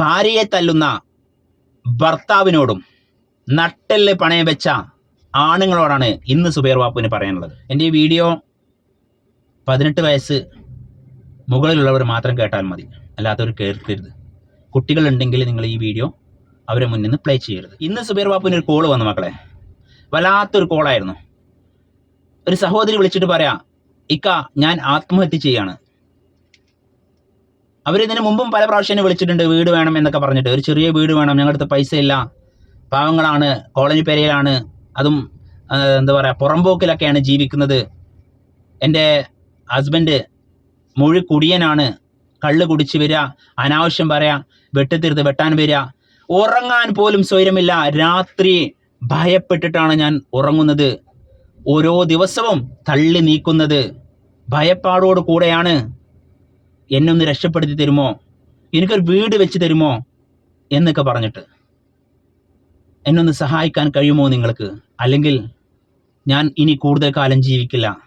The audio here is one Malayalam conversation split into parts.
ഭാര്യയെ തല്ലുന്ന ഭർത്താവിനോടും നട്ടെല്ല് പണയം വെച്ച ആണുങ്ങളോടാണ് ഇന്ന് സുബൈർ ബാപ്പുവിന് പറയാനുള്ളത്. എന്റെ ഈ വീഡിയോ പതിനെട്ട് വയസ്സ് മുകളിലുള്ളവർ മാത്രം കേട്ടാൽ മതി. അല്ലാത്തവർ കേൾക്കരുത്. കുട്ടികളുണ്ടെങ്കിൽ നിങ്ങൾ ഈ വീഡിയോ അവരെ മുന്നിൽ നിന്ന് പ്ലേ ചെയ്യരുത്. ഇന്ന് സുബൈർ ബാപ്പുവിന് ഒരു കോൾ വന്നു മക്കളെ. വല്ലാത്തൊരു കോളായിരുന്നു ഒരു സഹോദരി വിളിച്ചിട്ട് പറയാ ഇക്ക ഞാൻ ആത്മഹത്യ ചെയ്യാണ്. അവരിതിന് മുമ്പും പല പ്രാവശ്യം വിളിച്ചിട്ടുണ്ട് വീട് വേണം എന്നൊക്കെ പറഞ്ഞിട്ട്. ഒരു ചെറിയ വീട് വേണം ഞങ്ങളുടെ അടുത്ത് പൈസ ഇല്ല പാവങ്ങളാണ് കോളനി പെരയിലാണ്. അതും എന്താ പറയുക പുറമ്പോക്കിലൊക്കെയാണ് ജീവിക്കുന്നത്. എന്റെ ഹസ്ബൻഡ് മുഴു കുടിയനാണ്. കള്ള് കുടിച്ച് വരിക അനാവശ്യം പറയാ വെട്ടിത്തീർത്ത് വെട്ടാൻ വരിക. ഉറങ്ങാൻ പോലും സ്വൈരമില്ല. രാത്രി ഭയപ്പെട്ടിട്ടാണ് ഞാൻ ഉറങ്ങുന്നത്. ഓരോ ദിവസവും തള്ളി നീക്കുന്നത്. ഭയപ്പാടോട് കൂടെയാണ് എന്നെ ഒന്ന് രക്ഷപ്പെടുത്തി തരുമോ? എനിക്കൊരു വീട് വെച്ച് തരുമോ? എന്നൊക്കെ പറഞ്ഞിട്ട്. എന്നൊന്ന് സഹായിക്കാൻ കഴിയുമോ നിങ്ങൾക്ക്? അല്ലെങ്കിൽ ഞാൻ ഇനി കൂടുതൽ കാലം ജീവിക്കില്ല.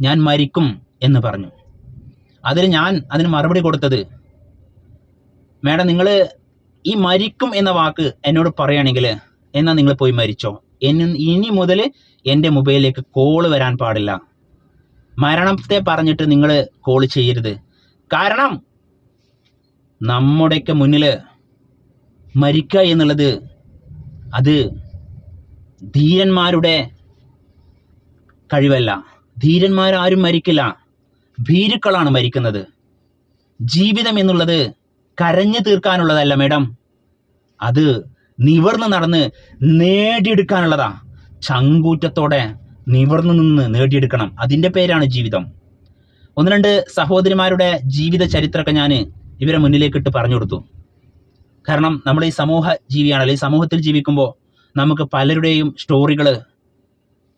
ഞാൻ മരിക്കും എന്ന് പറഞ്ഞു. അതിന് ഞാൻ അതിന് മറുപടി കൊടുത്തത് മേഡം നിങ്ങൾ ഈ മരിക്കും എന്ന വാക്ക് എന്നോട് പറയുകയാണെങ്കിൽ എന്നാൽ നിങ്ങൾ പോയി മരിച്ചോ? എന്നെ ഇനി മുതൽ എന്റെ മൊബൈലിലേക്ക് കോൾ വരാൻ പാടില്ല. മരണത്തെ പറഞ്ഞിട്ട് നിങ്ങൾ കോൾ ചെയ്യരുത്. കാരണം നമ്മുടെയൊക്കെ മുന്നിൽ മരിക്കുക എന്നുള്ളത് അത് ധീരന്മാരുടെ കഴിവല്ല. ധീരന്മാരാരും മരിക്കില്ല. ഭീരുക്കളാണ് മരിക്കുന്നത്. ജീവിതം എന്നുള്ളത് കരഞ്ഞു തീർക്കാനുള്ളതല്ല മേഡം. അത് നിവർന്ന് നടന്ന് നേടിയെടുക്കാനുള്ളതാ. ചങ്കൂറ്റത്തോടെ നിവർന്നു നിന്ന് നേടിയെടുക്കണം. അതിന്റെ പേരാണ് ജീവിതം. ഒന്ന് രണ്ട് സഹോദരിമാരുടെ ജീവിത ചരിത്രമൊക്കെ ഞാൻ ഇവരെ മുന്നിലേക്കിട്ട് പറഞ്ഞു കൊടുത്തു. കാരണം നമ്മൾ ഈ സമൂഹ ജീവിയാണല്ലോ ഈ സമൂഹത്തിൽ ജീവിക്കുമ്പോൾ നമുക്ക് പലരുടെയും സ്റ്റോറികൾ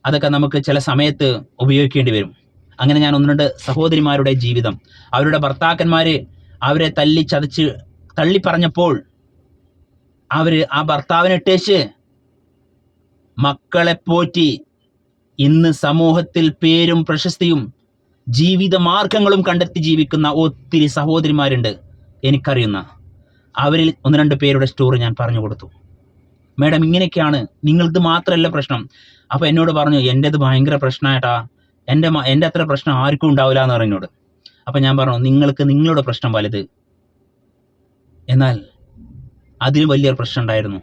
അതൊക്കെ നമുക്ക് ചില സമയത്ത് ഉപയോഗിക്കേണ്ടി വരും. അങ്ങനെ ഞാൻ ഒന്ന് രണ്ട് സഹോദരിമാരുടെ ജീവിതം അവരുടെ ഭർത്താക്കന്മാർ അവരെ തല്ലി ചതച്ച് തള്ളി പറഞ്ഞപ്പോൾ അവർ ആ ഭർത്താവിനെ ഇട്ടേച്ച് മക്കളെ പോറ്റി ഇന്ന് സമൂഹത്തിൽ പേരും പ്രശസ്തിയും ജീവിത മാർഗങ്ങളും കണ്ടെത്തി ജീവിക്കുന്ന ഒത്തിരി സഹോദരിമാരുണ്ട്. എനിക്കറിയുന്ന അവരിൽ ഒന്ന് രണ്ട് പേരുടെ സ്റ്റോറി ഞാൻ പറഞ്ഞു കൊടുത്തു. മേഡം ഇങ്ങനെയൊക്കെയാണ് നിങ്ങളത് മാത്രമല്ല പ്രശ്നം. അപ്പോൾ എന്നോട് പറഞ്ഞു എന്റെത് ഭയങ്കര പ്രശ്നമായിട്ടാ എന്റെ എന്റെ അത്ര പ്രശ്നം ആർക്കും ഉണ്ടാവില്ല എന്ന് പറഞ്ഞോട് അപ്പം ഞാൻ പറഞ്ഞു നിങ്ങൾക്ക് നിങ്ങളുടെ പ്രശ്നം വലുത്. എന്നാൽ അതിന് വലിയൊരു പ്രശ്നം ഉണ്ടായിരുന്നു.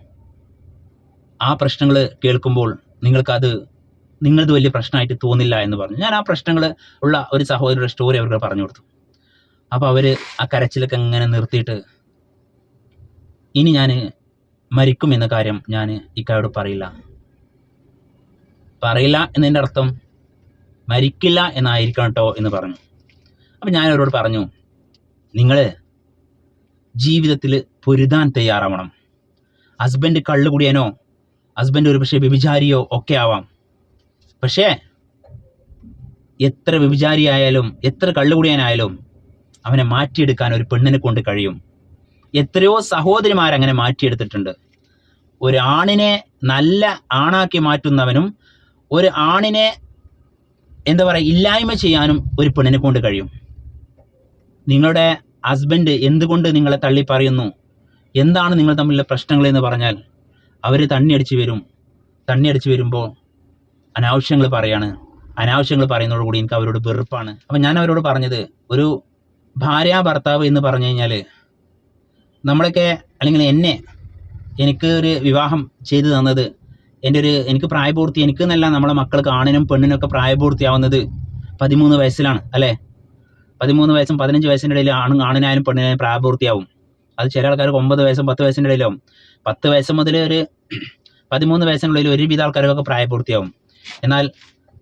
ആ പ്രശ്നങ്ങൾ കേൾക്കുമ്പോൾ നിങ്ങൾക്കത് നിങ്ങളത് വലിയ പ്രശ്നമായിട്ട് തോന്നില്ല എന്ന് പറഞ്ഞു. ഞാൻ ആ പ്രശ്നങ്ങൾ ഉള്ള ഒരു സഹോദരിയുടെ സ്റ്റോറി അവർക്ക് പറഞ്ഞു കൊടുത്തു. അപ്പോൾ അവർ ആ കരച്ചിലൊക്കെ ഇങ്ങനെ നിർത്തിയിട്ട് ഇനി ഞാൻ മരിക്കും എന്ന കാര്യം ഞാൻ ഇക്കായോട് പറയില്ല. പറയില്ല എന്നതിന്റെ അർത്ഥം മരിക്കില്ല എന്നായിരിക്കണം കേട്ടോ എന്ന് പറഞ്ഞു. അപ്പം ഞാൻ അവരോട് പറഞ്ഞു നിങ്ങൾ ജീവിതത്തിൽ പൊരുതാൻ തയ്യാറാവണം. ഹസ്ബൻഡ് കള്ളു കുടിയനോ ഹസ്ബൻഡ് ഒരു പക്ഷേ വ്യഭിചാരിയോ ഒക്കെ ആവാം. പക്ഷേ എത്ര വ്യഭിചാരിയായാലും എത്ര കള്ളുകുടിയാനായാലും അവനെ മാറ്റിയെടുക്കാൻ ഒരു പെണ്ണിനെ കൊണ്ട് കഴിയും. എത്രയോ സഹോദരിമാരങ്ങനെ മാറ്റിയെടുത്തിട്ടുണ്ട്. ഒരു ആണിനെ നല്ല ആണാക്കി മാറ്റുന്നവനും ഒരു ആണിനെ എന്താ പറയുക ഇല്ലായ്മ ചെയ്യാനും ഒരു പെണ്ണിനെ കൊണ്ട് കഴിയും. നിങ്ങളുടെ ഹസ്ബൻഡ് എന്തുകൊണ്ട് നിങ്ങളെ തള്ളി പറയുന്നു? എന്താണ് നിങ്ങൾ തമ്മിലുള്ള പ്രശ്നങ്ങൾ എന്ന് പറഞ്ഞാൽ അവർ തണ്ണിയടിച്ച് വരും. തണ്ണിയടിച്ച് വരുമ്പോൾ അനാവശ്യങ്ങൾ പറയാണ്. അനാവശ്യങ്ങൾ പറയുന്നതോടുകൂടി എനിക്ക് അവരോട് വെറുപ്പാണ്. അപ്പം ഞാൻ അവരോട് പറഞ്ഞത് ഒരു ഭാര്യ ഭർത്താവ് എന്ന് പറഞ്ഞു കഴിഞ്ഞാൽ നമ്മളൊക്കെ അല്ലെങ്കിൽ എന്നെ എനിക്ക് ഒരു വിവാഹം ചെയ്തു തന്നത് എന്റെ ഒരു എനിക്ക് പ്രായപൂർത്തി എനിക്ക് എന്നല്ല നമ്മളെ മക്കൾക്ക് ആണിനും പെണ്ണിനൊക്കെ പ്രായപൂർത്തിയാവുന്നത് പതിമൂന്ന് വയസ്സിലാണ് അല്ലേ? പതിമൂന്ന് വയസ്സും പതിനഞ്ച് വയസ്സിന്റെ ഇടയിൽ ആണും ആണിനായാലും പെണ്ണിനായാലും പ്രായപൂർത്തിയാവും. അത് ചില ആൾക്കാർക്ക് ഒമ്പത് വയസ്സും പത്ത് വയസ്സിന്റെ ഇടയിലാവും. പത്ത് വയസ്സ് മുതൽ ഒരു പതിമൂന്ന് വയസ്സിനുള്ളിൽ ഒരുവിധ ആൾക്കാർക്കൊക്കെ പ്രായപൂർത്തിയാവും. എന്നാൽ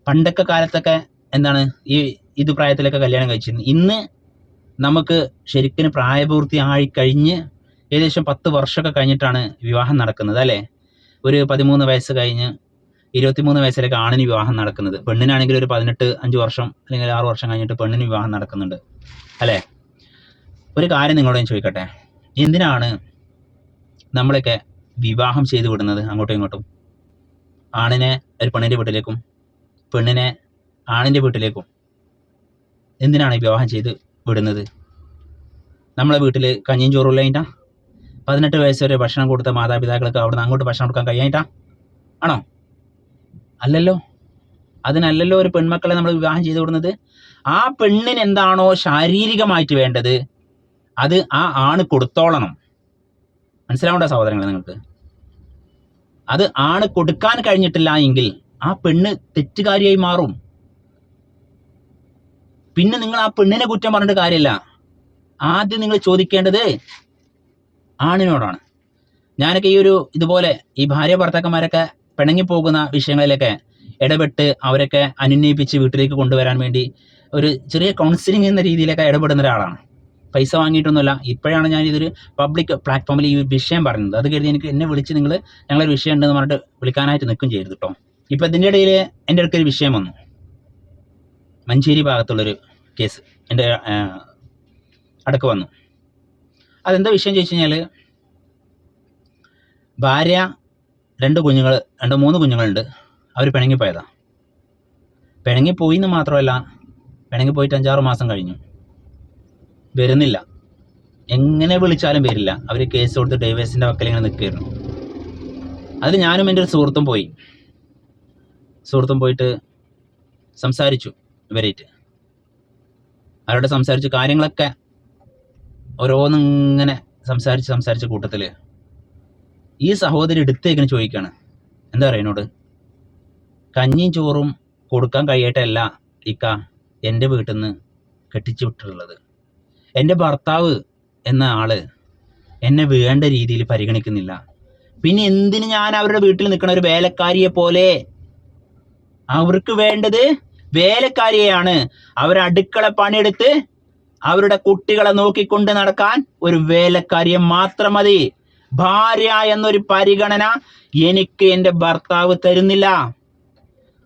പണ്ടൊക്കെ കാലത്തൊക്കെ എന്താണ് ഈ ഇത് പ്രായത്തിലൊക്കെ കല്യാണം കഴിച്ചിരുന്നു. ഇന്ന് നമുക്ക് ശരിക്കും പ്രായപൂർത്തി ആയി കഴിഞ്ഞ് ഏകദേശം പത്ത് വർഷമൊക്കെ കഴിഞ്ഞിട്ടാണ് വിവാഹം നടക്കുന്നത് അല്ലേ? ഒരു പതിമൂന്ന് വയസ്സ് കഴിഞ്ഞ് ഇരുപത്തിമൂന്ന് വയസ്സിലൊക്കെ ആണിന് വിവാഹം നടക്കുന്നത്. പെണ്ണിനാണെങ്കിൽ ഒരു പതിനെട്ട് അഞ്ച് വർഷം അല്ലെങ്കിൽ ആറ് വർഷം കഴിഞ്ഞിട്ട് പെണ്ണിന് വിവാഹം നടക്കുന്നുണ്ട് അല്ലേ? ഒരു കാര്യം നിങ്ങളോട് ചോദിക്കട്ടെ? എന്തിനാണ് നമ്മളൊക്കെ വിവാഹം ചെയ്തു വിടുന്നത് അങ്ങോട്ടും ഇങ്ങോട്ടും? ആണിനെ ഒരു പെണ്ണിന്റെ വീട്ടിലേക്കും പെണ്ണിനെ ആണിന്റെ വീട്ടിലേക്കും എന്തിനാണ് വിവാഹം ചെയ്ത് വിടുന്നത്? നമ്മളെ വീട്ടിൽ കഞ്ഞിയും ചോറും ഇല്ല പതിനെട്ട് വയസ്സ് വരെ ഭക്ഷണം കൊടുത്ത മാതാപിതാക്കൾക്ക് അവിടുന്ന് അങ്ങോട്ട് ഭക്ഷണം കൊടുക്കാൻ കഴിയായിട്ടാ ആണോ? അല്ലല്ലോ. അതിനല്ലല്ലോ ഒരു പെൺമക്കളെ നമ്മൾ വിവാഹം ചെയ്തു വിടുന്നത്. ആ പെണ്ണിന് എന്താണോ ശാരീരികമായിട്ട് വേണ്ടത് അത് ആ ആണ് കൊടുത്തോളണം. മനസ്സിലാവണ്ട സഹോദരങ്ങളെ നിങ്ങൾക്ക്? അത് ആണ് കൊടുക്കാൻ കഴിഞ്ഞിട്ടില്ല എങ്കിൽ ആ പെണ്ണ് തെറ്റുകാരിയായി മാറും. പിന്നെ നിങ്ങൾ ആ പെണ്ണിനെ കുറ്റം പറഞ്ഞിട്ട് കാര്യമില്ല. ആദ്യം നിങ്ങൾ ചോദിക്കേണ്ടത് ആണിനോടാണ്. ഞാനൊക്കെ ഈ ഒരു ഇതുപോലെ ഈ ഭാര്യ ഭർത്താക്കന്മാരൊക്കെ പിണങ്ങി പോകുന്ന വിഷയങ്ങളിലൊക്കെ ഇടപെട്ട് അവരൊക്കെ അനുന്നയിപ്പിച്ച് വീട്ടിലേക്ക് കൊണ്ടുവരാൻ വേണ്ടി ഒരു ചെറിയ കൗൺസിലിംഗ് എന്ന രീതിയിലൊക്കെ ഇടപെടുന്ന ഒരാളാണ്. പൈസ വാങ്ങിയിട്ടൊന്നുമല്ല. ഇപ്പോഴാണ് ഞാൻ ഇതൊരു പബ്ലിക് പ്ലാറ്റ്ഫോമിൽ ഈ വിഷയം പറയുന്നത് അത് കരുതി എനിക്ക് എന്നെ വിളിച്ച് നിങ്ങൾ ഞങ്ങളൊരു വിഷയം ഉണ്ടെന്ന് പറഞ്ഞിട്ട് വിളിക്കാനായിട്ട് നിൽക്കും ചെയ്യരുത് കേട്ടോ ഇപ്പം ഇതിന്റെ ഇടയിൽ എന്റെ അടുക്കൊരു വിഷയം വന്നു. മഞ്ചേരി ഭാഗത്തുള്ളൊരു കേസ് എന്റെ അടുക്ക് വന്നു. അതെന്താ വിഷയം ചോദിച്ചു കഴിഞ്ഞാൽ ഭാര്യ രണ്ട് കുഞ്ഞുങ്ങൾ രണ്ട് മൂന്ന് കുഞ്ഞുങ്ങളുണ്ട്. അവർ പിണങ്ങിപ്പോയതാണ് പിണങ്ങിപ്പോയി എന്ന് മാത്രമല്ല പിണങ്ങിപ്പോയിട്ട് അഞ്ചാറ് മാസം കഴിഞ്ഞു. വരുന്നില്ല. എങ്ങനെ വിളിച്ചാലും വരില്ല. അവർ കേസ് കൊടുത്ത് ഡൈവേഴ്സിന്റെ വക്കൽ ഇങ്ങനെ നിൽക്കുകയായിരുന്നു. അതിൽ ഞാനും എന്റെ ഒരു സുഹൃത്തും പോയി. സുഹൃത്തും പോയിട്ട് സംസാരിച്ചു ഇവരായിട്ട്. അവരോട് സംസാരിച്ച് കാര്യങ്ങളൊക്കെ ഓരോന്നിങ്ങനെ സംസാരിച്ച് സംസാരിച്ച കൂട്ടത്തിൽ ഈ സഹോദരി എടുത്തേക്കിന് ചോദിക്കുകയാണ് എന്താ പറയുക എന്നോട്? കഞ്ഞിയും ചോറും കൊടുക്കാൻ കഴിയട്ടല്ല ഇക്ക എന്റെ വീട്ടിൽ നിന്ന് കെട്ടിച്ചു വിട്ടിട്ടുള്ളത്. എന്റെ ഭർത്താവ് എന്ന ആൾ എന്നെ വേണ്ട രീതിയിൽ പരിഗണിക്കുന്നില്ല. പിന്നെ എന്തിന് ഞാൻ അവരുടെ വീട്ടിൽ നിൽക്കണ ഒരു വേലക്കാരിയെ പോലെ? അവർക്ക് വേണ്ടത് വേലക്കാരിയെയാണ്. അവർ അടുക്കള പണിയെടുത്ത് അവരുടെ കുട്ടികളെ നോക്കിക്കൊണ്ട് നടക്കാൻ ഒരു വേലക്കാരിയെ മാത്രം മതി. ഭാര്യ എന്നൊരു പരിഗണന എനിക്ക് എന്റെ ഭർത്താവ് തരുന്നില്ല.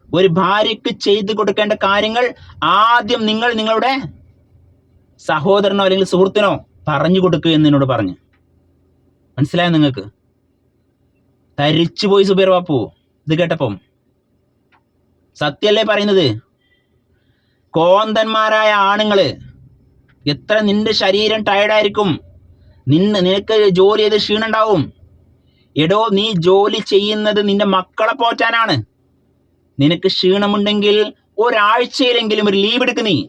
ഒരു ഭാര്യയ്ക്ക് ചെയ്തു കൊടുക്കേണ്ട കാര്യങ്ങൾ ആദ്യം നിങ്ങൾ നിങ്ങളുടെ സഹോദരനോ അല്ലെങ്കിൽ സുഹൃത്തിനോ പറഞ്ഞു കൊടുക്കുക എന്ന് എന്നോട് പറഞ്ഞു. മനസ്സിലായോ നിങ്ങൾക്ക്? തരിച്ചുപോയി സുബീർ ബാപ്പു ഇത് കേട്ടപ്പം. സത്യല്ലേ പറയുന്നത്? കോന്തന്മാരായ ആണുങ്ങൾ എത്ര നിന്റെ ശരീരം ടയർഡായിരിക്കും നിന്നെ നിനക്ക് ജോലി ചെയ്ത് ക്ഷീണുണ്ടാവും എടോ നീ ജോലി ചെയ്യുന്നത് നിന്റെ മക്കളെ പോറ്റാനാണ്. നിനക്ക് ക്ഷീണമുണ്ടെങ്കിൽ ഒരാഴ്ചയിലെങ്കിലും ഒരു ലീവ് എടുക്ക് നീ.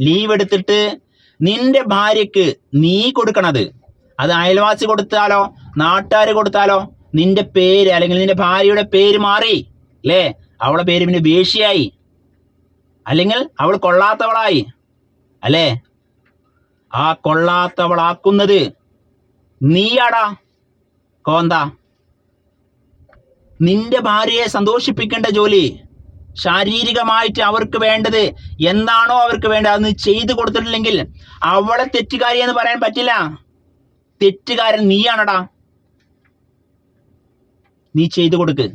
ലീവ് എടുത്തിട്ട് നിന്റെ ഭാര്യക്ക് നീ കൊടുക്കണത്. അത് അയൽവാസി കൊടുത്താലോ നാട്ടുകാർ കൊടുത്താലോ നിന്റെ പേര് അല്ലെങ്കിൽ നിന്റെ ഭാര്യയുടെ പേര് മാറി അല്ലേ? അവളെ പേര് പിന്നെ വേശ്യയായി. അല്ലെങ്കിൽ അവൾ കൊള്ളാത്തവളായി അല്ലേ? ആ കൊള്ളാത്തവളാക്കുന്നത് നീയാടാ കോന്ത. നിന്റെ ഭാര്യയെ സന്തോഷിപ്പിക്കേണ്ട ജോലി ശാരീരികമായിട്ട് അവർക്ക് വേണ്ടത് എന്താണോ അവർക്ക് വേണ്ടത് അത് ചെയ്തു കൊടുത്തിട്ടില്ലെങ്കിൽ അവളെ തെറ്റുകാരി എന്ന് പറയാൻ പറ്റില്ല. തെറ്റുകാരൻ നീയാണടാ. നീ ചെയ്തു കൊടുക്ക്.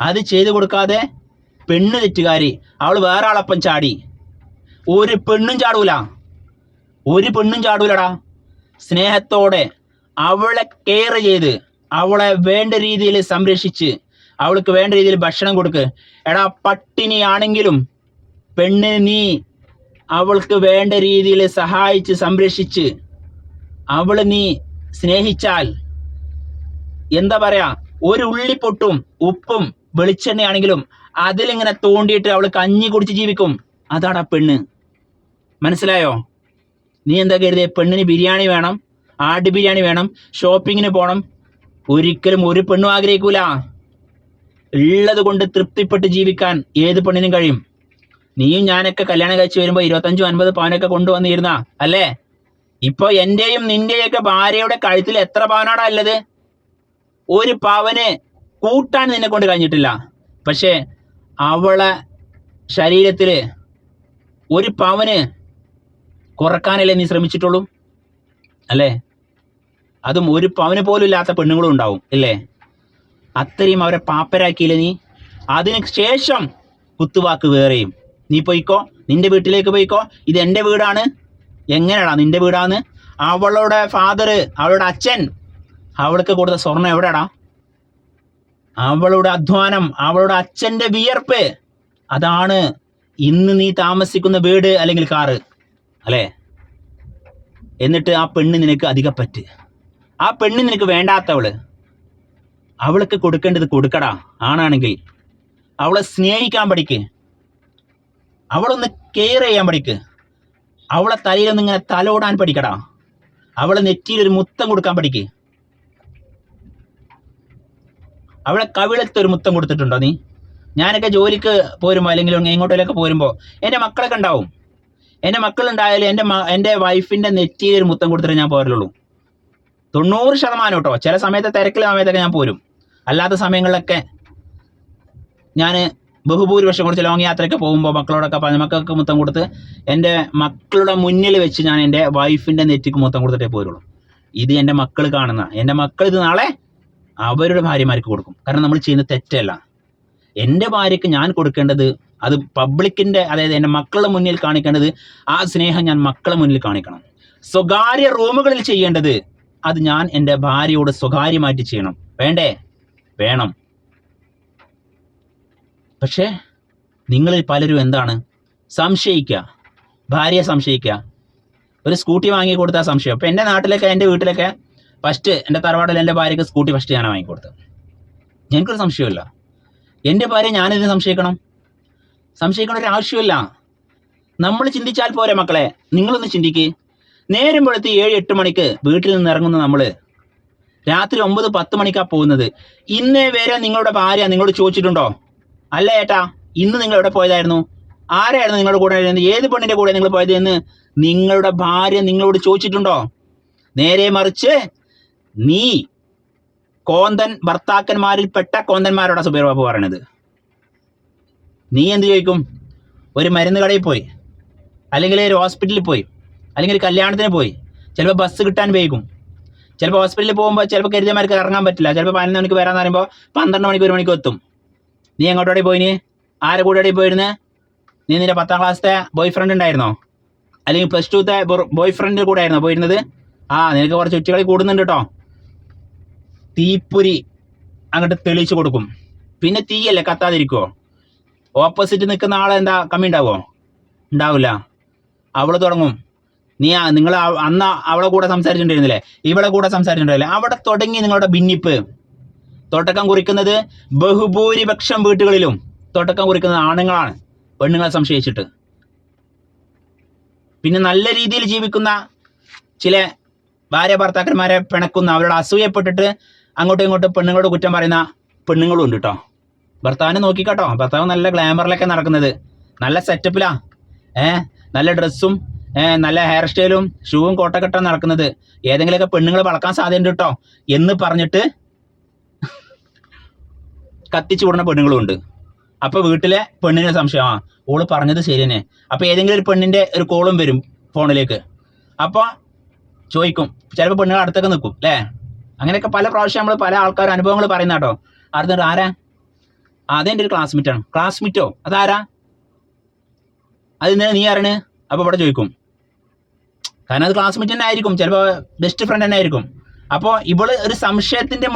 അത് ചെയ്തു കൊടുക്കാതെ പെണ്ണ് തെറ്റുകാരി അവൾ വേറെ ആളപ്പം ചാടി. ഒരു പെണ്ണും ചാടൂല. ഒരു പെണ്ണും ചാടൂലടാ. സ്നേഹത്തോടെ അവളെ കെയർ ചെയ്ത് അവളെ വേണ്ട രീതിയിൽ സംരക്ഷിച്ച് അവൾക്ക് വേണ്ട രീതിയിൽ ഭക്ഷണം കൊടുക്ക്. എടാ പട്ടിണിയാണെങ്കിലും പെണ്ണ് നീ അവൾക്ക് വേണ്ട രീതിയിൽ സഹായിച്ച് സംരക്ഷിച്ച് അവൾ നീ സ്നേഹിച്ചാൽ എന്താ പറയാ? ഒരു ഉള്ളിപ്പൊട്ടും ഉപ്പും വെളിച്ചെണ്ണയാണെങ്കിലും അതിലിങ്ങനെ തോണ്ടിയിട്ട് അവൾ കഞ്ഞി കുടിച്ച് ജീവിക്കും. അതാടാ പെണ്ണ്. മനസ്സിലായോ? നീ എന്താ കരുതിയ? പെണ്ണിന് ബിരിയാണി വേണം ആട് ബിരിയാണി വേണം ഷോപ്പിങ്ങിന് പോകണം ഒരിക്കലും ഒരു പെണ്ണും ആഗ്രഹിക്കൂല. ഉള്ളത് കൊണ്ട് തൃപ്തിപ്പെട്ട് ജീവിക്കാൻ ഏത് പെണ്ണിനും കഴിയും? നീയും ഞാനൊക്കെ കല്യാണം കഴിച്ച് വരുമ്പോൾ ഇരുപത്തഞ്ചും അൻപത് പവനൊക്കെ കൊണ്ടുവന്നിരുന്ന അല്ലേ? ഇപ്പൊ എന്റെയും നിന്റെയൊക്കെ ഭാര്യയുടെ കഴുത്തിൽ എത്ര പവനാടാ ഉള്ളത്? ഒരു പവന് കൂട്ടാൻ നിന്നെ കൊണ്ട് കഴിഞ്ഞിട്ടില്ല. പക്ഷേ അവളെ ശരീരത്തിൽ ഒരു പവന് കുറക്കാനല്ലേ നീ ശ്രമിച്ചിട്ടുള്ളൂ? അല്ലേ? അതും ഒരു പവന് പോലും ഇല്ലാത്ത പെണ്ണുങ്ങളും ഉണ്ടാവും ഇല്ലേ? അത്രയും അവരെ പാപ്പരാക്കിയില്ല നീ? അതിന് ശേഷം കുത്തുവാക്ക് വേറെയും. നീ പോയിക്കോ. നിന്റെ വീട്ടിലേക്ക് പോയിക്കോ. ഇത് എന്റെ വീടാണ്. എങ്ങനെയാടാ നിന്റെ വീടാന്ന്? അവളുടെ ഫാദർ അവളുടെ അച്ഛൻ അവൾക്ക് കൊടുത്ത സ്വർണം എവിടെടാ? അവളുടെ അധ്വാനം അവളുടെ അച്ഛന്റെ വിയർപ്പ് അതാണ് ഇന്ന് നീ താമസിക്കുന്ന വീട് അല്ലെങ്കിൽ കാറ് അല്ലേ? എന്നിട്ട് ആ പെണ്ണ് നിനക്ക് അധികപ്പറ്റ് ആ പെണ്ണ് നിനക്ക് വേണ്ടാത്തവൾ. അവൾക്ക് കൊടുക്കേണ്ടത് കൊടുക്കടാ ആണാണെങ്കിൽ. അവളെ സ്നേഹിക്കാൻ പഠിക്ക്. അവളൊന്ന് കെയർ ചെയ്യാൻ പഠിക്ക്. അവളെ തലയിലൊന്ന് ഇങ്ങനെ തലോടാൻ പഠിക്കടാ. അവളെ നെറ്റിയിൽ ഒരു മുത്തം കൊടുക്കാൻ പഠിക്ക്. അവളെ കവിളത്ത് ഒരു മുത്തം കൊടുത്തിട്ടുണ്ടോ നീ? ഞാനൊക്കെ ജോലിക്ക് പോരുമ്പോൾ അല്ലെങ്കിൽ എങ്ങോട്ടേലൊക്കെ പോരുമ്പോൾ എന്റെ മക്കളൊക്കെ ഉണ്ടാവും. എന്റെ മക്കളുണ്ടായാലും എന്റെ എന്റെ വൈഫിന്റെ നെറ്റിയിൽ ഒരു മുത്തം കൊടുത്തിട്ട് ഞാൻ പോരുള്ളൂ തൊണ്ണൂറ് ശതമാനം കേട്ടോ. ചില സമയത്ത് തിരക്കിലെ സമയത്തൊക്കെ ഞാൻ പോരും. അല്ലാത്ത സമയങ്ങളിലൊക്കെ ഞാൻ ബഹുഭൂരിപക്ഷം കുറച്ച് ലോങ് യാത്രയൊക്കെ പോകുമ്പോൾ മക്കളോടൊക്കെ മക്കൾക്ക് മുത്തം കൊടുത്ത് എന്റെ മക്കളുടെ മുന്നിൽ വെച്ച് ഞാൻ എന്റെ വൈഫിന്റെ നെറ്റിക്ക് മുത്തം കൊടുത്തിട്ടേ പോരുള്ളൂ. ഇത് എന്റെ മക്കൾ കാണുന്ന എന്റെ മക്കൾ ഇത് നാളെ അവരുടെ ഭാര്യമാർക്ക് കൊടുക്കും. കാരണം നമ്മൾ ചെയ്യുന്ന തെറ്റല്ല. എന്റെ ഭാര്യയ്ക്ക് ഞാൻ കൊടുക്കേണ്ടത് അത് പബ്ലിക്കിന്റെ അതായത് എന്റെ മക്കളുടെ മുന്നിൽ കാണിക്കേണ്ടത് ആ സ്നേഹം ഞാൻ മക്കളെ മുന്നിൽ കാണിക്കണം. സ്വകാര്യ റൂമുകളിൽ ചെയ്യേണ്ടത് അത് ഞാൻ എന്റെ ഭാര്യയോട് സ്വകാര്യമായിട്ട് ചെയ്യണം. വേണ്ടേ? വേണം. പക്ഷേ നിങ്ങളിൽ പലരും എന്താണ്? സംശയിക്കുക ഭാര്യയെ സംശയിക്കുക ഒരു സ്കൂട്ടി വാങ്ങി കൊടുത്താൽ സംശയം. അപ്പം എന്റെ നാട്ടിലൊക്കെ എന്റെ വീട്ടിലൊക്കെ ഫസ്റ്റ് എന്റെ തറവാടിൽ എന്റെ ഭാര്യയ്ക്ക് സ്കൂട്ടി ഫസ്റ്റ് ഞാൻ വാങ്ങിക്കൊടുത്തത് ഞങ്ങൾക്കൊരു സംശയമില്ല എന്റെ ഭാര്യ ഞാനിതിന് സംശയിക്കണം? സംശയിക്കേണ്ട ഒരു ആവശ്യമില്ല നമ്മൾ ചിന്തിച്ചാൽ പോരെ മക്കളെ. നിങ്ങളൊന്ന് ചിന്തിക്ക്. നേരം വെളുത്ത് ഏഴ് എട്ട് മണിക്ക് വീട്ടിൽ നിന്ന് ഇറങ്ങുന്ന നമ്മൾ രാത്രി ഒമ്പത് പത്ത് മണിക്കാ പോകുന്നത്. ഇന്നേ വരെ നിങ്ങളുടെ ഭാര്യ നിങ്ങളോട് ചോദിച്ചിട്ടുണ്ടോ? അല്ല ഏട്ടാ ഇന്ന് നിങ്ങൾ എവിടെ പോയതായിരുന്നു? ആരായിരുന്നു നിങ്ങളുടെ കൂടെ ഏത് പെണ്ണിന്റെ കൂടെ നിങ്ങൾ പോയത് എന്ന് നിങ്ങളുടെ ഭാര്യ നിങ്ങളോട് ചോദിച്ചിട്ടുണ്ടോ? നേരെ മറിച്ച് നീ കോന്തൻ ഭർത്താക്കന്മാരിൽ പെട്ട കോന്തന്മാരോടാ സുബൈർ ബാബു പറയണത്. നീ എന്ത് ചോദിക്കും? ഒരു മരുന്ന് കടയിൽ പോയി. അല്ലെങ്കിൽ ഒരു ഹോസ്പിറ്റലിൽ പോയി. അല്ലെങ്കിൽ ഒരു കല്യാണത്തിന് പോയി. ചിലപ്പോൾ ബസ് കിട്ടാൻ വൈകും. ചിലപ്പോൾ ഹോസ്പിറ്റലിൽ പോകുമ്പോൾ ചിലപ്പോൾ കരുതന്മാർക്ക് ഇറങ്ങാൻ പറ്റില്ല. ചിലപ്പോൾ പതിനൊന്ന് മണിക്ക് വരാമെന്ന് പറയുമ്പോൾ പന്ത്രണ്ട് മണിക്ക് ഒരു മണിക്ക് എത്തും. നീ എങ്ങോട്ടോടെ പോയിന്? ആരെ കൂടെ പോയിരുന്ന്? നീ നിന്റെ പത്താം ക്ലാസ്സിലെ ബോയ് ഫ്രണ്ട് ഉണ്ടായിരുന്നോ? അല്ലെങ്കിൽ പ്ലസ് ടുത്തെ ബോയ് ഫ്രണ്ട് കൂടെ ആയിരുന്നോ പോയിരുന്നത്? ആ നിനക്ക് കുറച്ച് ഉച്ചകളി കൂടുന്നുണ്ട് കേട്ടോ തീപ്പൊരി അങ്ങോട്ട് തെളിയിച്ചു കൊടുക്കും. പിന്നെ തീയല്ലേ കത്താതിരിക്കുവോ? ഓപ്പോസിറ്റ് നിൽക്കുന്ന ആളെന്താ കമ്മി ഉണ്ടാവോ ഉണ്ടാവില്ല. അവൾ തുടങ്ങും. നീ നിങ്ങൾ അന്ന് അവളെ കൂടെ സംസാരിച്ചിട്ടുണ്ടായിരുന്നില്ലേ? ഇവളെ കൂടെ സംസാരിച്ചിട്ടുണ്ടായില്ലേ അവിടെ തുടങ്ങി നിങ്ങളുടെ ഭിന്നിപ്പ്. തുടക്കം കുറിക്കുന്നത് ബഹുഭൂരിപക്ഷം വീട്ടുകളിലും തുടക്കം കുറിക്കുന്നത് ആണുങ്ങളാണ്. പെണ്ണുങ്ങളെ സംശയിച്ചിട്ട്. പിന്നെ നല്ല രീതിയിൽ ജീവിക്കുന്ന ചില ഭാര്യ ഭർത്താക്കന്മാരെ പിണക്കുന്ന അവരോട് അസൂയപ്പെട്ടിട്ട് അങ്ങോട്ടും ഇങ്ങോട്ടും പെണ്ണുങ്ങളോട് കുറ്റം പറയുന്ന പെണ്ണുങ്ങളും ഉണ്ട് കേട്ടോ ഭർത്താവിനെ നോക്കിക്കാട്ടോ ഭർത്താവ് നല്ല ഗ്ലാമറിലൊക്കെ നടക്കുന്നത്. നല്ല സെറ്റപ്പിലാ ഏ? നല്ല ഡ്രസ്സും നല്ല ഹെയർ സ്റ്റൈലും ഷൂവും കോട്ടക്കെട്ടാണ് നടക്കുന്നത്. ഏതെങ്കിലുമൊക്കെ പെണ്ണുങ്ങൾ വളക്കാൻ സാധ്യതയുണ്ട് കേട്ടോ എന്ന് പറഞ്ഞിട്ട് കത്തിച്ചു വിടുന്ന പെണ്ണുങ്ങളും ഉണ്ട്. അപ്പൊ വീട്ടിലെ പെണ്ണിന് സംശയമാ ഓൾ പറഞ്ഞത് ശരി തന്നെ. അപ്പൊ ഏതെങ്കിലും ഒരു പെണ്ണിന്റെ ഒരു കോളും വരും ഫോണിലേക്ക്. അപ്പൊ ചോദിക്കും ചിലപ്പോൾ പെണ്ണുങ്ങൾ അടുത്തൊക്കെ നിൽക്കും അല്ലേ അങ്ങനെയൊക്കെ പല പ്രാവശ്യം നമ്മൾ പല ആൾക്കാർ അനുഭവങ്ങൾ പറയുന്ന കേട്ടോ. അറിഞ്ഞിട്ട് ആരാ? അതെന്റെ ഒരു ക്ലാസ്മേറ്റ് ആണ്. ക്ലാസ്മേറ്റോ അതാരാ? അത് നീ ആരാണ്? അപ്പോൾ ഇവിടെ ചോദിക്കും. കാരണം അത് ക്ലാസ്മേറ്റ് തന്നെ ആയിരിക്കും ചിലപ്പോൾ ബെസ്റ്റ് ഫ്രണ്ട് തന്നെ ആയിരിക്കും. അപ്പോൾ ഇവൾ ഒരു സംശയത്തിന്റെ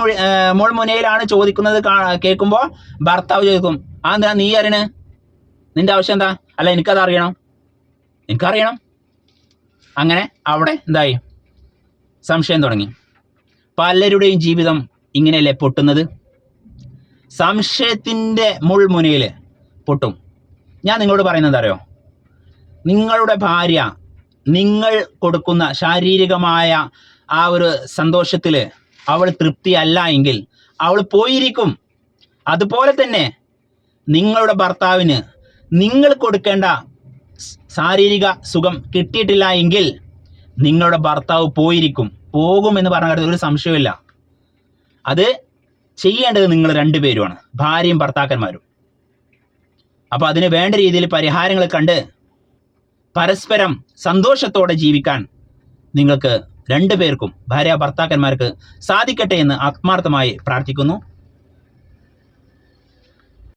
മുൾ മുനയിലാണ് ചോദിക്കുന്നത് കേൾക്കുമ്പോൾ ഭർത്താവ് ചോദിക്കും ആ എന്താ നീ അറിയണ്? നിന്റെ ആവശ്യം എന്താ? അല്ല എനിക്കത് അറിയണം. എനിക്കറിയണം. അങ്ങനെ അവിടെ എന്തായി? സംശയം തുടങ്ങി. പലരുടെയും ജീവിതം ഇങ്ങനെയല്ലേ പൊട്ടുന്നത്? സംശയത്തിന്റെ മുൾമുനയിൽ പൊട്ടും. ഞാൻ നിങ്ങളോട് പറയുന്നത് അറിയോ? നിങ്ങളുടെ ഭാര്യ നിങ്ങൾ കൊടുക്കുന്ന ശാരീരികമായ ആ ഒരു സന്തോഷത്തിൽ അവൾ തൃപ്തിയല്ല എങ്കിൽ അവൾ പോയിരിക്കും. അതുപോലെ തന്നെ നിങ്ങളുടെ ഭർത്താവിന് നിങ്ങൾ കൊടുക്കേണ്ട ശാരീരിക സുഖം കിട്ടിയിട്ടില്ല എങ്കിൽ നിങ്ങളുടെ ഭർത്താവ് പോയിരിക്കും. പോകും എന്ന് പറഞ്ഞ കാര്യത്തിൽ ഒരു സംശയമില്ല അത് ചെയ്യേണ്ടത് നിങ്ങൾ രണ്ടുപേരുമാണ്. ഭാര്യയും ഭർത്താക്കന്മാരും. അപ്പോൾ അതിന് വേണ്ട രീതിയിൽ പരിഹാരങ്ങൾ കണ്ട് പരസ്പരം സന്തോഷത്തോടെ ജീവിക്കാൻ നിങ്ങൾക്ക് രണ്ടുപേർക്കും ഭാര്യ ഭർത്താക്കന്മാർക്ക് സാധിക്കട്ടെ എന്ന് ആത്മാർത്ഥമായി പ്രാർത്ഥിക്കുന്നു.